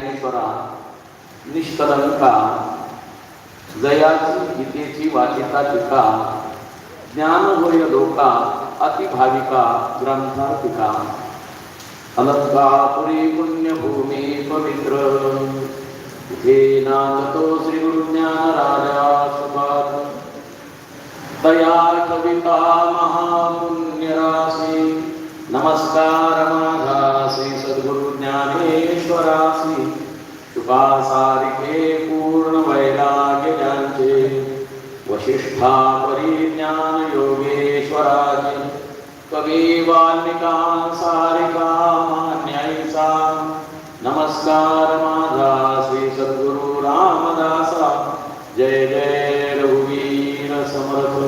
ज्ञानेश्वरा निष्कलंका जयाची गीतेची वाचिता टीका ज्ञान लोका अतिभाविका ग्रंथार्थिका अलंकापुरी पुण्यभूमी पवित्र। तिथे नाचतो श्री गुरुज्ञान राजा सुभात तया कविता महापुण्यराशी। नमस्कार माझा श्री सद्गुरु ज्ञानेश्वरासी तुका पूर्ण वैराग्य ज्यांचे वशिष्ठा परिज्ञान योगेश्वराचे कवी वाल्मिका सारिका मान्यायचा नमस्कार माझा श्री सद्गुरु रामदासा जय जय रघुवीर समर्थ.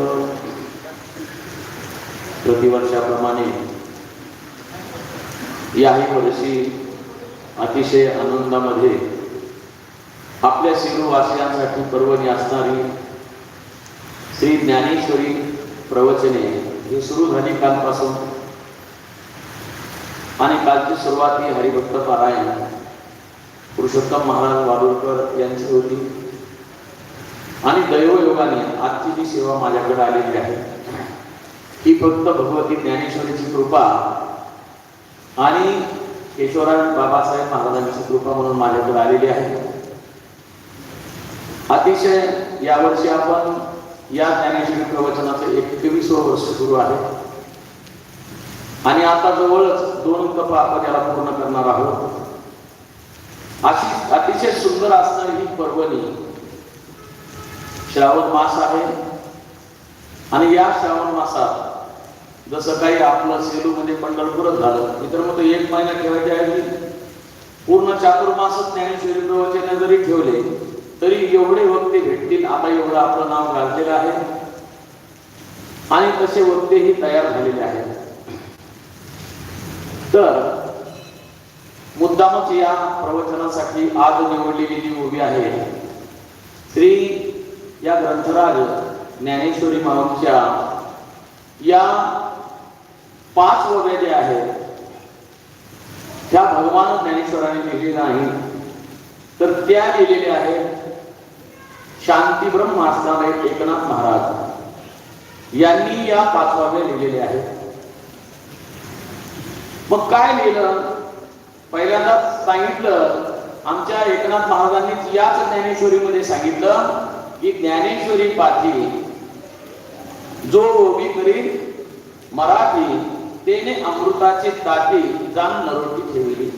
प्रतिवर्षाप्रमाणे याही वर्षी अतिशय आनंदामध्ये आपल्या सिंहवासियांसाठी पर्वणी असणारी श्री ज्ञानेश्वरी प्रवचने ही सुरू झाली कालपासून. आणि कालची सुरुवात ही हरिभक्त पारायण पुरुषोत्तम महाराज वाडूरकर यांची होती. आणि दैवयोगाने आजची जी सेवा माझ्याकडे आलेली आहे ही फक्त भगवती ज्ञानेश्वरीची कृपा आणि केशवराज बाबासाहेब महाराजांची कृपा म्हणून माझ्याकडे आलेली आहे. अतिशय यावर्षी आपण या ज्ञानेश्वरी प्रवचनाचं एकवीस वर्ष सुरू आहे. आणि आता जवळच दोन कप आपण याला पूर्ण करणार आहोत. अशी अतिशय सुंदर असणारी ही पर्वणी श्रावण मास आहे. आणि या श्रावण मासात जसं काही आपलं सेलूमध्ये पंढरपूरच झालं. मित्र मग एक महिना ठेवायच्या आहे पूर्ण चातुर्मास ज्ञानेश्वरी प्रवचन जरी ठेवले तरी एवढे वक्ते भेटतील. आता एवढं आपलं नाव घाललेलं आहे. आणि तसे वक्तेही तयार झालेले आहेत. तर मुद्दामच या प्रवचनासाठी आज निवडलेली जी उभी आहे श्री या ग्रंथराज ज्ञानेश्वरी माऊच्या या पाच वगैरे ज्या आहेत त्या भगवान ज्ञानेश्वराने लिहिली नाही तर त्या लिहिलेल्या आहेत शांती ब्रह्म असणारे एकनाथ महाराज. यांनी या पाचवाव्या लिहिलेल्या आहेत. मग काय लिहिलं? पहिल्यांदा सांगितलं आमच्या एकनाथ महाराजांनी याच ज्ञानेश्वरीमध्ये सांगितलं की ज्ञानेश्वरी पाठी जो ओबी करील मराठी तेने अमृताची ताटी जाण नरोटी ठेवली.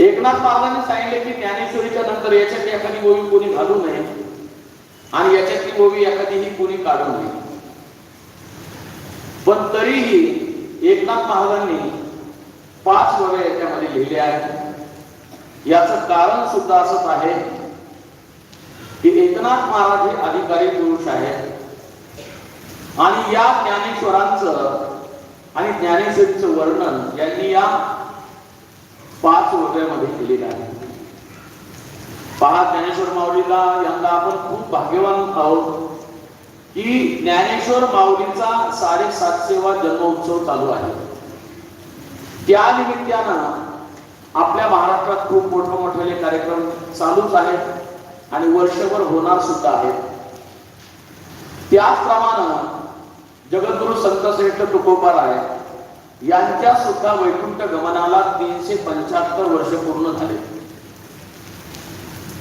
एकनाथ महाराजांनी सांगितले की ज्ञानेश्वरीच्या नंतर याच्यात एखादी गोवी कोणी घालू नये आणि याच्यातली गोवी एखादीही कोणी काढू नये. पण तरीही एकनाथ महाराजांनी पाच वव्या याच्यामध्ये लिहिले आहेत. याचं कारण सुद्धा असंच आहे की एकनाथ महाराज हे अधिकारी पुरुष आहेत. आणि या ज्ञानेश्वरांचं आणि ज्ञानेश्वरीचं वर्णन यांनी या पाच वव्यामध्ये केलेलं आहे. पहा ज्ञानेश्वर माऊलीला यंदा आपण खूप भाग्यवान आहोत की ज्ञानेश्वर माऊलीचा साडेसातशेवा जन्मोत्सव चालू आहे. त्या निमित्तानं आपल्या महाराष्ट्रात खूप मोठे मोठे कार्यक्रम चालूच आहेत आणि वर्षभर होणार सुद्धा आहेत. त्याचप्रमाणे जगद्गुरु संत श्रेष्ठ तुकोबाराय यांच्या सुद्धा वैकुंठ गमनाला तीनशे पंच्याहत्तर वर्ष पूर्ण झाले.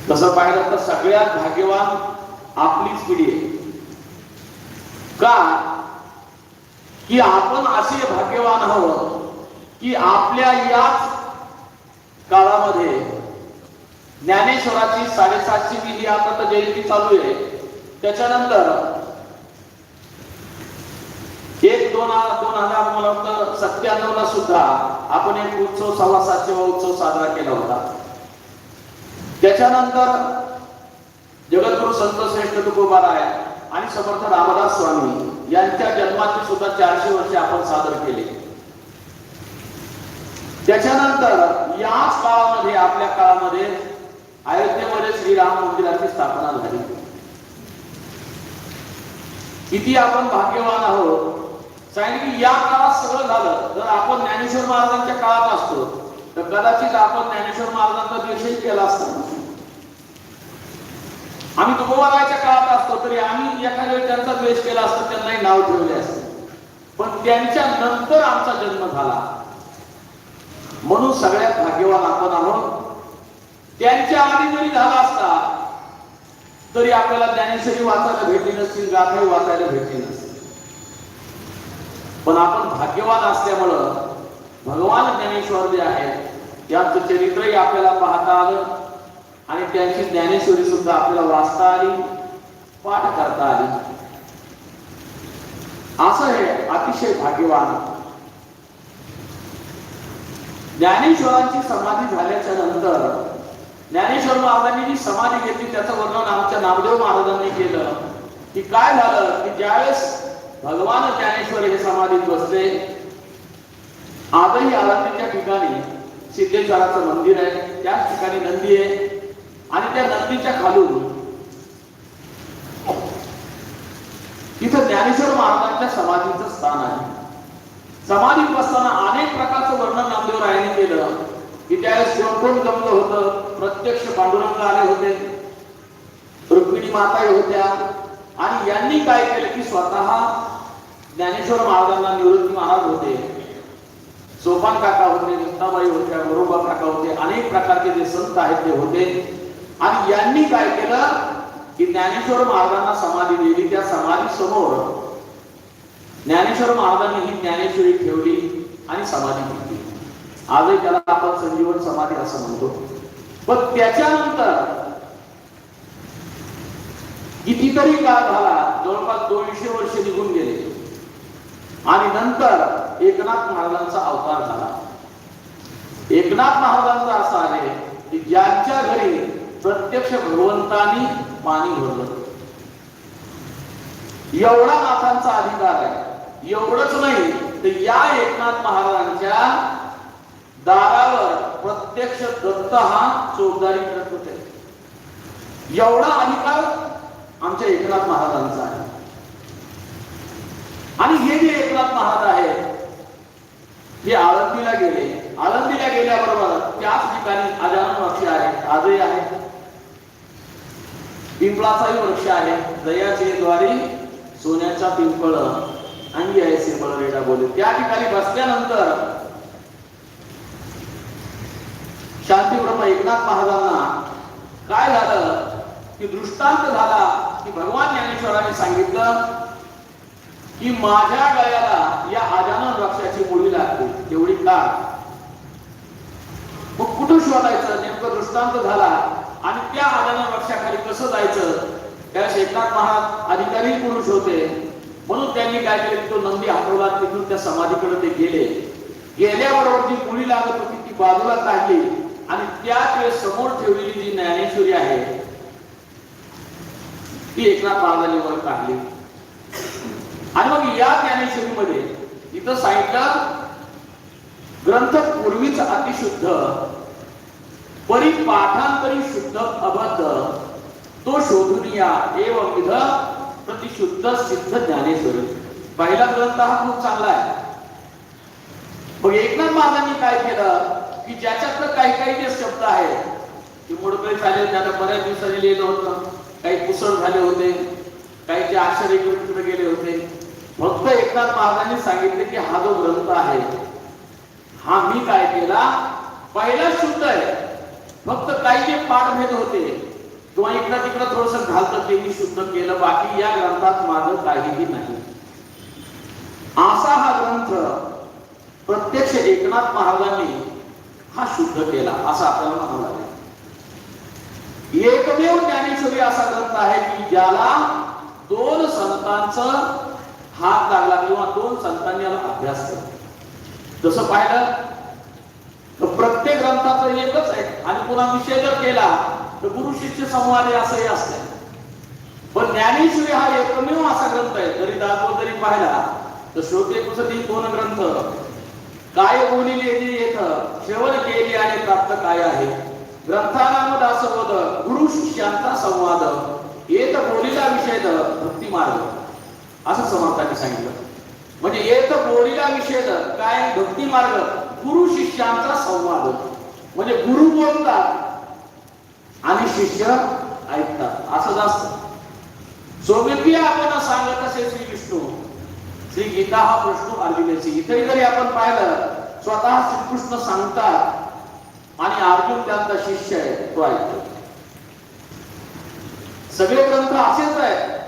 तसं पाहिलं तर सगळ्यात भाग्यवान आपलीच पिढी आहे. का? की आपण असे भाग्यवान आहोत की आपल्या याच काळामध्ये ज्ञानेश्वराची साडेसातशे ही आता तर जयंती चालू आहे. त्याच्यानंतर दोन दोन हजार मला वाटतं सत्त्याण्णव ला सुद्धा आपण एक उत्सव सव्वा सातशेवा उत्सव साजरा केला होता. त्याच्यानंतर जगद्गुरु संत श्रेष्ठ तुकोबाराय आणि समर्थ रामदास स्वामी यांच्या जन्माचे सुद्धा चारशे वर्ष आपण सादर केले. त्याच्यानंतर याच काळामध्ये आपल्या काळामध्ये अयोध्येमध्ये श्रीराम मंदिराची स्थापना झाली. किती आपण भाग्यवान आहोत? सांगितलं की या काळात सगळं झालं. जर आपण ज्ञानेश्वर महाराजांच्या काळात असतो तर कदाचित आपण ज्ञानेश्वर महाराजांचा द्वेषही केला असतो. आम्ही तुकोबाराच्या काळात असतो तरी आम्ही एखाद्या वेळी त्यांचा द्वेष केला असतो त्यांनाही नाव ठेवले असते. पण त्यांच्या नंतर आमचा जन्म झाला. म्हणून सगळ्यात भाग्यवान आपण आहोत. त्यांच्या आधी जरी झाला असता तरी आपल्याला ज्ञानेश्वरी वाचायला भेटली नसतील गाथाही वाचायला भेटली नसतील. पण आपण भाग्यवान असल्यामुळं भगवान ज्ञानेश्वर जे आहेत यांचं चरित्रही आपल्याला पाहता आलं आणि त्यांची ज्ञानेश्वरी सुद्धा आपल्याला वाचता आली पाठ करता आली. असं हे अतिशय भाग्यवान. ज्ञानेश्वरांची समाधी झाल्याच्यानंतर ज्ञानेश्वर महाराजांनी जी समाधी घेतली त्याचं वर्णन आमच्या नामदेव महाराजांनी केलं. की काय झालं? की ज्यावेळेस भगवान ज्ञानेश्वर हे समाधीत बसले. आजही आळंदीच्या ठिकाणी सिद्धेश्वराचं मंदिर आहे. त्याच ठिकाणी नंदी आहे. आणि त्या नंदीच्या खालून तिथं ज्ञानेश्वर महाराजांच्या समाधीचं स्थान आहे. समाधीत बसताना अनेक प्रकारचं वर्णन नामदेव रायाने केलं. की त्यावेळेस शिवकोण जमलं होतं. प्रत्यक्ष पांडुरंग आले होते. रुक्मिणी माताही होत्या. आणि यांनी काय केलं की स्वतः ज्ञानेश्वर महाराजांना निवृत्ती महाराज होते. सोपान काका होते मुक्ताबाई होत्या गोरोबा काका होते अनेक प्रकारचे जे संत आहेत ते होते. आणि यांनी काय केलं की ज्ञानेश्वर महाराजांना समाधी दिली. त्या समाधी समोर ज्ञानेश्वर महाराजांनी ही ज्ञानेश्वरी ठेवली आणि समाधी घेतली. आजही त्याला आपण संजीवन समाधी असं म्हणतो. पण त्याच्यानंतर कितीतरी काळ झाला जवळपास दोनशे वर्ष निघून गेले. आणि नंतर एकनाथ महाराजांचा अवतार झाला. एकनाथ महाराजांचा असा आहे की ज्यांच्या घरी प्रत्यक्ष भगवंतानी पाणी भरलं. एवढा नाथांचा अधिकार आहे. एवढंच नाही तर या एकनाथ महाराजांच्या दारावर प्रत्यक्ष दत्त हा चोरदारी करत होते. एवढा अधिकार आमच्या एकनाथ महाराजांचा आहे. आणि हे जे एकनाथ महाराज आहेत हे आळंदीला गेले. आळंदीला गेल्याबरोबर त्याच ठिकाणी अजानन वृक्ष आहे आजही आहे पिंपळाचाही वृक्ष आहे. दयाचे द्वारे सोन्याचा पिंपळ अंगी आहे सिंबळ रेडा बोले त्या ठिकाणी बसल्यानंतर शांतीब्रह्म एकनाथ महाराजांना काय झालं? की दृष्टांत झाला. की भगवान ज्ञानेश्वरांनी सांगितलं की माझ्या गळ्याला या आजानन वृक्षाची मुळी लागते तेवढी का मग कुठं शोधायचं? नेमकं दृष्टांत झाला. आणि त्या आजानन वृक्षाखाली कसं जायचं? त्या शेखनाथ महाराज अधिकारी पुरुष होते. म्हणून त्यांनी काय केलं? तो नंदी हटवला तिथून त्या समाधीकडे ते गेले. गेल्याबरोबर जी मुळी लागत होती ती बाजूला काढली. आणि त्याच वेळेस समोर ठेवलेली जी ज्ञानेश्वरी आहे ती एकनाथ महाराजांनी वर काढली. आणि मग या ज्ञानेश्वरीमध्ये इथं सांगितलं ग्रंथ पूर्वीच अतिशुद्ध परिपाठांतरी शुद्ध अबद्ध तो शोधून या एवं विध प्रतिशुद्ध सिद्ध ज्ञानेश्वरी. पहिला ग्रंथ हा खूप चांगला आहे. मग एकनाथ महाराजांनी काय केलं? की ज्याच्यातलं काही काही जे शब्द आहेत ते मोडकळे चालेल होते बऱ्याच दिवसांनी लिहिलं होतं. काही कुसळ झाले होते काहीचे अक्षर इकडे गेले होते. फक्त एकनाथ महाराजांनी सांगितले की हा जो ग्रंथ आहे हा मी काय केला? पहिला शुद्ध आहे. फक्त काही जे पाठभेद होते किंवा इकडं तिकडं थोडस घालतं ते मी शुद्ध केलं बाकी या ग्रंथात माझं काहीही नाही. असा हा ग्रंथ प्रत्यक्ष एकनाथ महाराजांनी हा शुद्ध केला असं आपल्याला म्हणावं एकमेव ज्ञानेश्वरी असा ग्रंथ आहे की ज्याला दोन संतांचं हात लागला किंवा दोन संतांनी याला अभ्यास केला. जसं पाहिलं तर प्रत्येक ग्रंथाचं एकच आहे. आणि पुन्हा विषय जर केला तर गुरु शिष्य संवाद हे असंही असते. पण ज्ञानेश्वरी हा एकमेव असा ग्रंथ आहे. जरी दाखव जरी पाहिला तर श्रोते कुसती दोन ग्रंथ. काय बोलिले जे येत शेवट केली आणि प्राप्त काय आहे? ग्रंथानाम दासबोध गुरु शिष्यांचा संवाद येत बोलीला विषय भक्ती मार्ग असं समर्थांनी सांगितलं. म्हणजे येत बोलीला विषय काय? भक्ती मार्ग गुरु शिष्यांचा संवाद. म्हणजे गुरु बोलतात आणि शिष्य ऐकतात. असं जास्त. सोबती आपण सांगत असे श्री विष्णू. श्री गीता हा प्रश्न अर्जुनाची इथे जरी आपण पाहिलं स्वतः श्रीकृष्ण सांगतात आणि अर्जुन त्यांचा शिष्य आहे तो ऐकतो. सगळे ग्रंथ असेच आहेत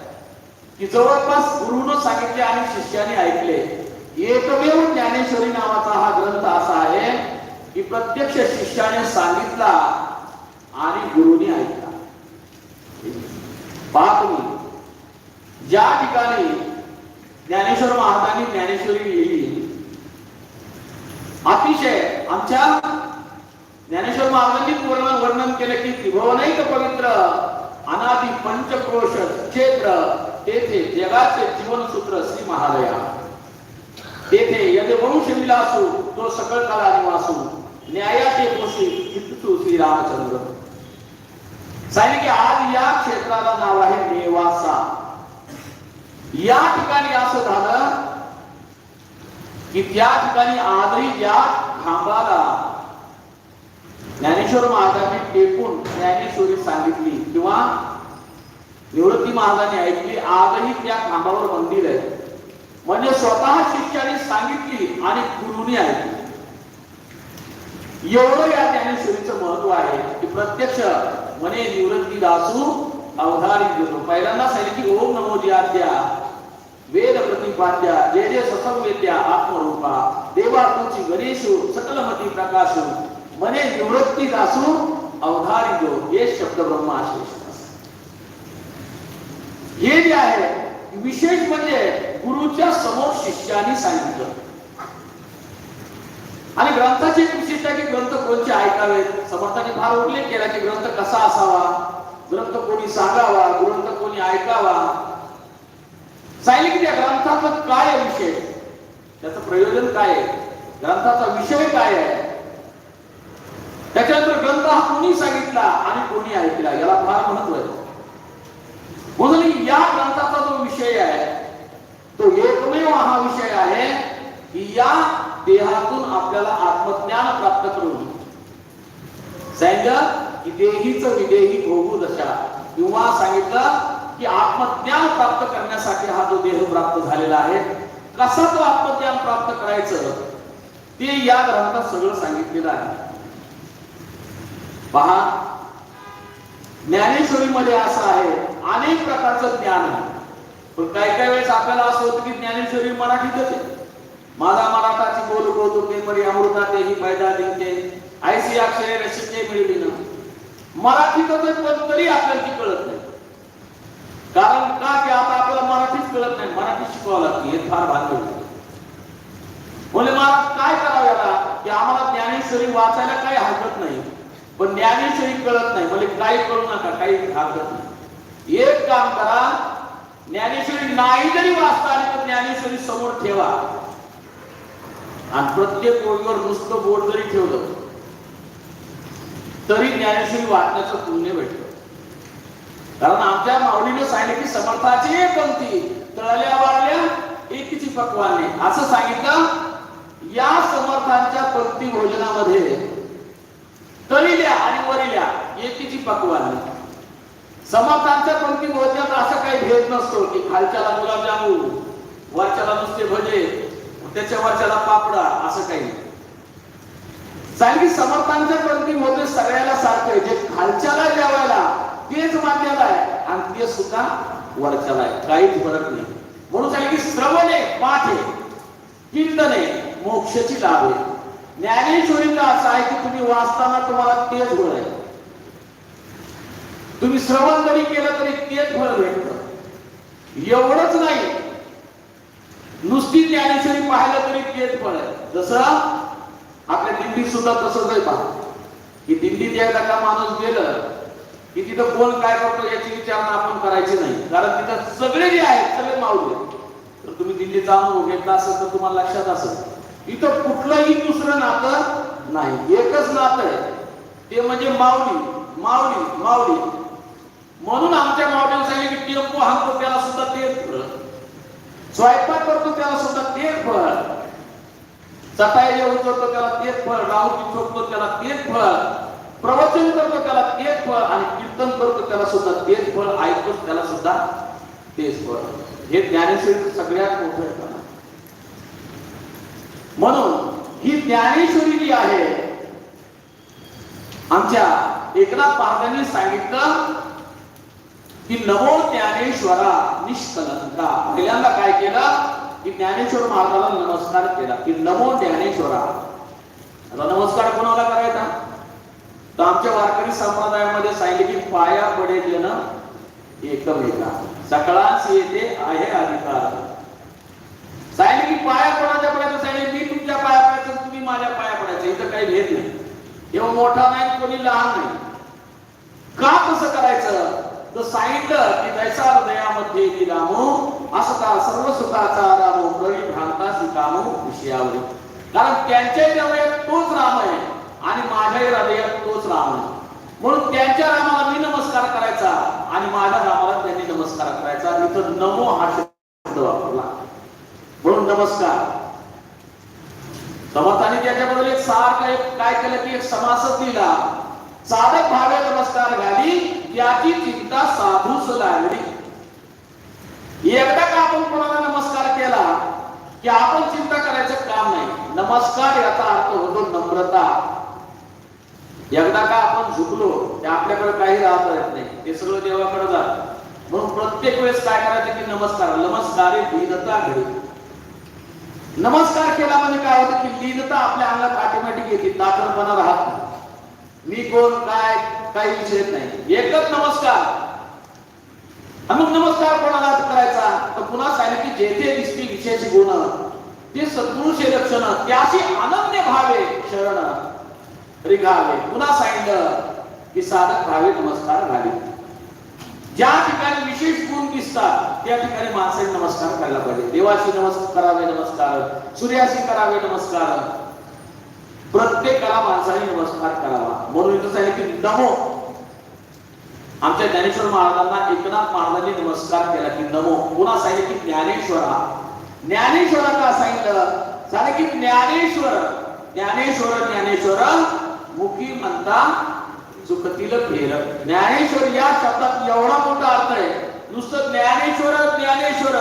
की जवळपास गुरुनं सांगितले आणि शिष्याने ऐकले. एकमेव ज्ञानेश्वरी नावाचा हा ग्रंथ असा आहे की प्रत्यक्ष शिष्याने सांगितला आणि गुरुने ऐकला. पहा तुम्ही ज्या ठिकाणी ज्ञानेश्वर महाराजांनी ज्ञानेश्वरी लिहिली अतिशय आमच्या ज्ञानेश्वर महाराजांनी पूर्ण वर्णन केलं की त्रिभुवनैक पवित्र अनादि पंचक्रोश क्षेत्र तेथे जगाचे जीवनसूत्र श्री महालया तेथे यदि वंश विलासू तो सकळ काला निवासू न्यायाचे दोषी हितू श्री रामचंद्र सांगितले की आज या क्षेत्राला नाव आहे नेवासा. या ठिकाणी असं झालं की त्या ठिकाणी आजही या खांबाला ज्ञानेश्वर महाराजांनी टेकून ज्ञानेश्वरी सांगितली किंवा निवृत्ती महाराजांनी ऐकली आजही त्या खांबावर मंदिर आहे. म्हणजे स्वतः शिष्याने सांगितली आणि गुरुनी ऐकली. एवढं या ज्ञानेश्वरीचं महत्त्व आहे की प्रत्यक्ष म्हणे निवृत्ती दासू अवधारित घेतो पहिल्यांदा सांगितले की ओम नमो जियाद्या वेद प्रतिपाद्या जे जे ससंवेद्या आत्मरूपा देवा तुची गणेशू सकलमती प्रकाशू. म्हणे निवृत्ती दासू अवधारी हे शब्द ब्रह्माशेष हे। जे आहे विशेष म्हणजे गुरुच्या समोर शिष्याने सांगितलं. आणि ग्रंथाची विशेषता आहे की ग्रंथ कोणचे ऐकावेत? समर्थाने फार उल्लेख केला की ग्रंथ कसा असावा? ग्रंथ कोणी सांगावा? ग्रंथ कोणी ऐकावा? सांगितलं की त्या ग्रंथाचं काय विषय? त्याचं प्रयोजन काय आहे? ग्रंथाचा विषय काय आहे? कोणी सांगितला आणि कोणी ऐकला याला फार महत्त्व आहे. म्हणून या ग्रंथाचा जो विषय आहे तो एकमेव हा विषय आहे की या देहातून आपल्याला आत्मज्ञान प्राप्त करून सांगितलं की देहीच विदेही भोगू दशा किंवा सांगितलं की आत्मज्ञान प्राप्त करण्यासाठी हा जो देह प्राप्त झालेला आहे कसा तो आत्मज्ञान प्राप्त करायचं ते या ग्रंथात सगळं सांगितलेलं आहे. पहा ज्ञानेश्वरीमध्ये असं आहे अनेक प्रकारचं ज्ञान आहे. पण काही काही वेळेस आपल्याला असं होतं की ज्ञानेश्वरी मराठीतच आहे. माझा मराठाची बोल कौतुके परी अमृता तेही फायदा दिनते ऐसी अक्षरे रशिके मिळली ना. मराठीतच आहे पण तरी आपल्याला ती कळत नाही. कारण का की आता आपल्याला मराठीच कळत नाही मराठी शिकवावं लागते हे फार भाग्य म्हणजे मला काय करावं याला? की आम्हाला ज्ञानेश्वरी वाचायला काही हरकत नाही. पण ज्ञानेश्वरी कळत नाही. म्हणजे काही करू नका काही हरकत नाही. एक काम करा ज्ञानेश्वरी नाही जरी वाचता आली तर ज्ञानेश्वरी समोर ठेवा. आणि प्रत्येक ओळीवर नुसतं बोर्ड जरी ठेवलं तरी ज्ञानेश्वरी वाचण्याचं पुण्य भेटलं कारण आमच्या माऊलीने सांगितलं की समर्थाची एक पंक्ती तळल्या वाढल्या एकीची पकवाने असं सांगितलं या समर्थांच्या पंक्ती भोजनामध्ये तळील्या आणि वरिल्या एकीची पकवान. समर्थांच्या पंक्ती भोजनात असं काही भेद नसतो की खालच्याला गुलाबजामुन वरच्याला नुसते भजे त्याच्या वरच्याला पापडा असं काही नाही. की समर्थांच्या पंक्ती मध्ये सगळ्याला सारखं आहे. जे खालच्याला जेवायला तेच मान्याला आहे. आणि ते सुद्धा वरच्याला आहे. काहीच फरक नाही. म्हणून सांगितलं की श्रवणे पाठे कीर्तने मोक्षाची लाभ आहे. ज्ञानेश्वरीला असं आहे की तुम्ही वाचताना तुम्हाला तेच फळ आहे तुम्ही श्रवण जरी केलं तरी तेच फळ भेटत. एवढंच नाही. नुसती ज्ञानेश्वरी पाहिलं तरी तेच फळ आहे जसं आपल्या दिंडीत सुद्धा तसंच आहे पहा. की दिल्लीत एकदा का माणूस गेलं की तिथं कोण काय करतो याची विचारणा आपण करायची नाही. कारण तिथं सगळे जे आहेत सगळे माऊली आहेत. तर तुम्ही दिल्लीत जाऊन घेतला असेल तर तुम्हाला लक्षात असेल. इथं कुठलंही दुसरं नातं नाही. एकच नातं आहे. ते म्हणजे माऊली. माऊली माऊली. म्हणून आमच्या माऊलीने सांगितलं की टेम्पो हाकतो त्याला सुद्धा तेच फळ स्वयंपाक करतो त्याला सुद्धा तेच फळ चटाई उचलतो त्याला तेच फळ राहुटी ठोकतो त्याला तेच फळ प्रवचन करतो त्याला तेच फळ आणि कीर्तन करतो त्याला सुद्धा तेच फळ ऐकतो त्याला सुद्धा तेच फळ हे ज्ञानेश्वर सगळ्यात मोठं आहे. म्हणून ही ज्ञानेश्वरी जी आहे. आमच्या एकनाथ महाराजांनी सांगितलं की नमो ज्ञानेश्वरा निष्कलंका. पहिल्यांदा काय केलं? की ज्ञानेश्वर महाराजाला नमस्कार केला. की नमो ज्ञानेश्वरा. आता नमस्कार कोणाला करायचा? तर आमच्या वारकरी संप्रदायामध्ये सांगितले की पाया पडे जन एकमेका. सकळास येते आहे अधिकार. सांगितले की पाया कोणाच्या पडायचं सांगितले मी तुमच्या पाया पडायचं तुम्ही माझ्या पाया पडायचं इथं काही भेद नाही. तेव्हा मोठा नाही कोणी लहान नाही. का तसं करायचं? तर सांगितलं की दैसा हृदयामध्ये ती रामो असता सर्व सुखाचा रामो प्रवी भ्रांता सीतामो विषयावरी कारण त्यांच्या हृदयात तोच राम आहे आणि माझ्या हृदयात तोच राम आहे. म्हणून त्यांच्या रामाला मी नमस्कार करायचा आणि माझ्या रामाला त्यांनी नमस्कार करायचा. इथं नमो हा शब्द वापरला. म्हणून नमस्कार. समर्थाने त्याच्याबद्दल एक सार काय काय केलं की एक समासच दिला. साधक भावे नमस्कार घाली याची चिंता साधूच लागली एकदा का आपण कोणाला नमस्कार केला की आपण चिंता करायचं काम नाही. नमस्कार याचा अर्थ होतो नम्रता. एकदा का आपण झुकलो की आपल्याकडे काही राहत येत नाही. ते सगळं देवाकडे जात. म्हणून प्रत्येक वेळेस काय करायचं की नमस्कार नमस्कार दीनता घडी नमस्कार केला म्हणजे काय होतं की लीनता आपल्या अंगात ऑटोमॅटिक येते दातरपणा राहत नाही. मी कोण काय काही विषय नाही. एकच नमस्कार. मग नमस्कार कोणाला करायचा? तर पुन्हा सांगितलं की जेथे दिसते विषयाची गुण. ते सद्गुरूचे लक्षण त्याशी अनन्य भावे शरण रिघावे पुन्हा सांगितलं की साधक भावे नमस्कार घावे ज्या ठिकाणी विशेष गुण दिसतात त्या ठिकाणी माणसाने नमस्कार करायला पाहिजे. देवाशी नमस्कार करावे नमस्कार सूर्याशी करावे नमस्कार. प्रत्येकाला माणसाने नमस्कार करावा. म्हणून इथं आहे की नमो. आमच्या ज्ञानेश्वर महाराजांना एकनाथ महाराजांनी नमस्कार केला की नमो. पुन्हा सांगितलं की ज्ञानेश्वरा. ज्ञानेश्वरा का सांगितलं? झालं की ज्ञानेश्वर. ज्ञानेश्वर ज्ञानेश्वर. मुखी म्हणता चुकतील प्रेरक ज्ञानेश्वर या शब्दात एवढा मोठा अर्थ आहे. नुसतं ज्ञानेश्वर ज्ञानेश्वर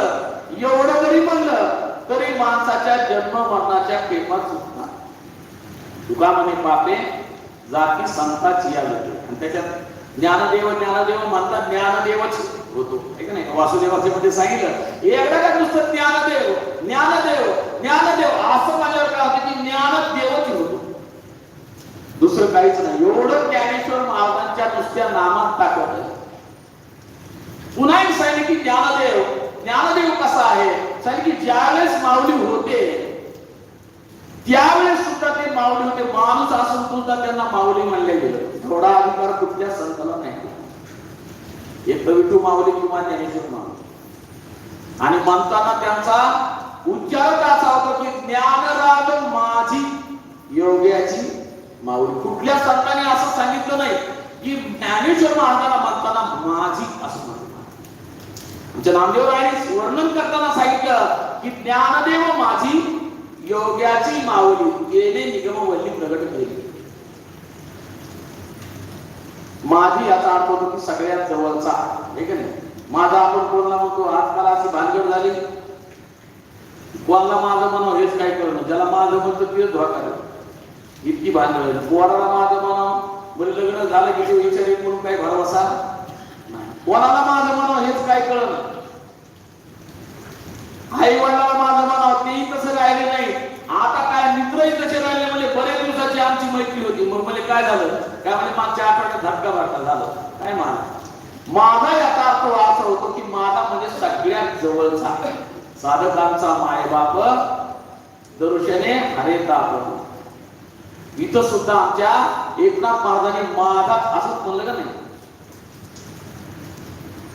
एवढं जरी म्हणलं तरी माणसाच्या जन्म मरणाच्या प्रेमात चुकणार तुका म्हणे पापे जाती संताची या आणि त्याच्यात ज्ञानदेव ज्ञानदेव म्हणतात ज्ञानदेवच होतो. ठीक नाही? वासुदेवाचे मध्ये सांगितलं एकदा का नुसतं ज्ञानदेव ज्ञानदेव ज्ञानदेव असं माझ्यावर काय होतं की ज्ञानदेवच होतो. दुसरं काहीच नाही. एवढं ज्ञानेश्वर महाराजांच्या नुसत्या नामात टाकत पुन्हा एक सांगितलं की ज्ञानदेव ज्ञानदेव कसा आहे? सांगितलं की ज्यावेळेस माऊली होते त्यावेळेस सुद्धा ते माऊली होते. माणूस असून सुद्धा त्यांना माऊली म्हणले गेलं. थोडा अधिकार कुठल्या संताला नाही. एक विठू माऊली किंवा ज्ञानेश्वर माऊली. आणि म्हणताना त्यांचा उच्चार असा होता की ज्ञानराग माझी योग्याची माऊली कुठल्या संतांनी असं सांगितलं नाही? की ज्ञानेश्वर महाराजांना मानताना माझी असं म्हणतात. आमच्या वर्णन करताना सांगितलं की ज्ञानदेव माझी योग्याची माऊली गेले निगमवल्ली प्रगट केली माझी याचा अर्थ होतो की सगळ्यात जवळचा हे का नाही? माझा आपण कोणाला म्हणतो आजकाल अशी भानगड झाली. कोणाला माझं म्हणून हेच काय करणं ज्याला माझं म्हणतो तेच धोका आहे. इतकी भानगड कोणाला पोराला माझं म्हणावं. बरं लग्न झालं की तो विचार येईल म्हणून काही भरवसा नाही. कोणाला माझं म्हणावं हेच काय कळलं? आई वडिलाला माझं म्हणावं तेही तसं राहिले नाही. आता काय मित्रही तसे राहिले म्हणजे बरेच दिवसाची आमची मैत्री होती. मग म्हणजे काय झालं? काय म्हणजे मागच्या आठवड्यात धक्का भरता झालं. काय म्हणा माझा याचा अर्थ असा होतो की माझा म्हणजे सगळ्यात जवळचा साधकांचा मायबाप दरुषाने हरेता ताप इथं सुद्धा आमच्या एकनाथ महाराजांनी माझा असंच म्हणलं का नाही?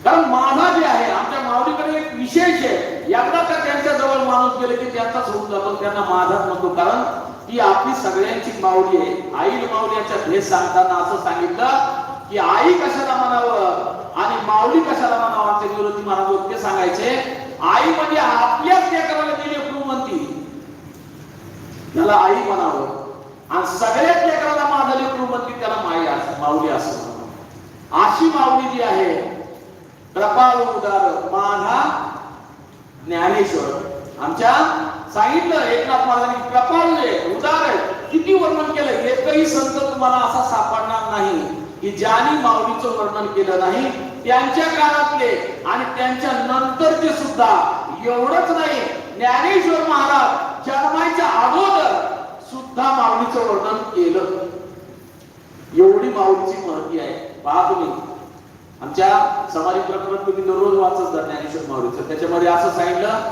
कारण माझा जे आहे आमच्या माऊलीकडे एक विशेष आहे. एकदा का त्यांच्या जवळ माणूस गेले की त्यांचाच होऊन जातो त्यांना माझाच म्हणतो. कारण ती आपली सगळ्यांची माऊली आहे. आई माऊलीच्या भेद सांगताना असं सांगितलं की आई कशाला म्हणावं आणि माऊली कशाला म्हणावं? आमच्या विरोधी महाराज ते सांगायचे आई म्हणजे आपल्याच लेकराला दिली म्हणती. त्याला आई म्हणावं. आणि सगळ्याच लेकराला माझं लेकरू म्हणती त्याला माई अस माऊली असं अशी माऊली जी आहे प्रपाल उदार माझा ज्ञानेश्वर. आमच्या सांगितलं एकनाथ महाराजांनी कृपाळू उदार आहे. किती वर्णन केलं एकही संत तुम्हाला असा सापडणार नाही की ज्यांनी माऊलीचं वर्णन केलं नाही. त्यांच्या काळातले आणि त्यांच्या नंतरचे सुद्धा एवढंच नाही. ज्ञानेश्वर महाराज जन्माच्या अगोदर त्या माऊलीचं वर्णन केलं. एवढी माऊलीची महती आहे. पहा तुम्ही. आमच्या समाधी प्रकरण तुम्ही दररोज वाचत जा ज्ञानेश्वर माऊलीचं त्याच्यामध्ये असं सांगितलं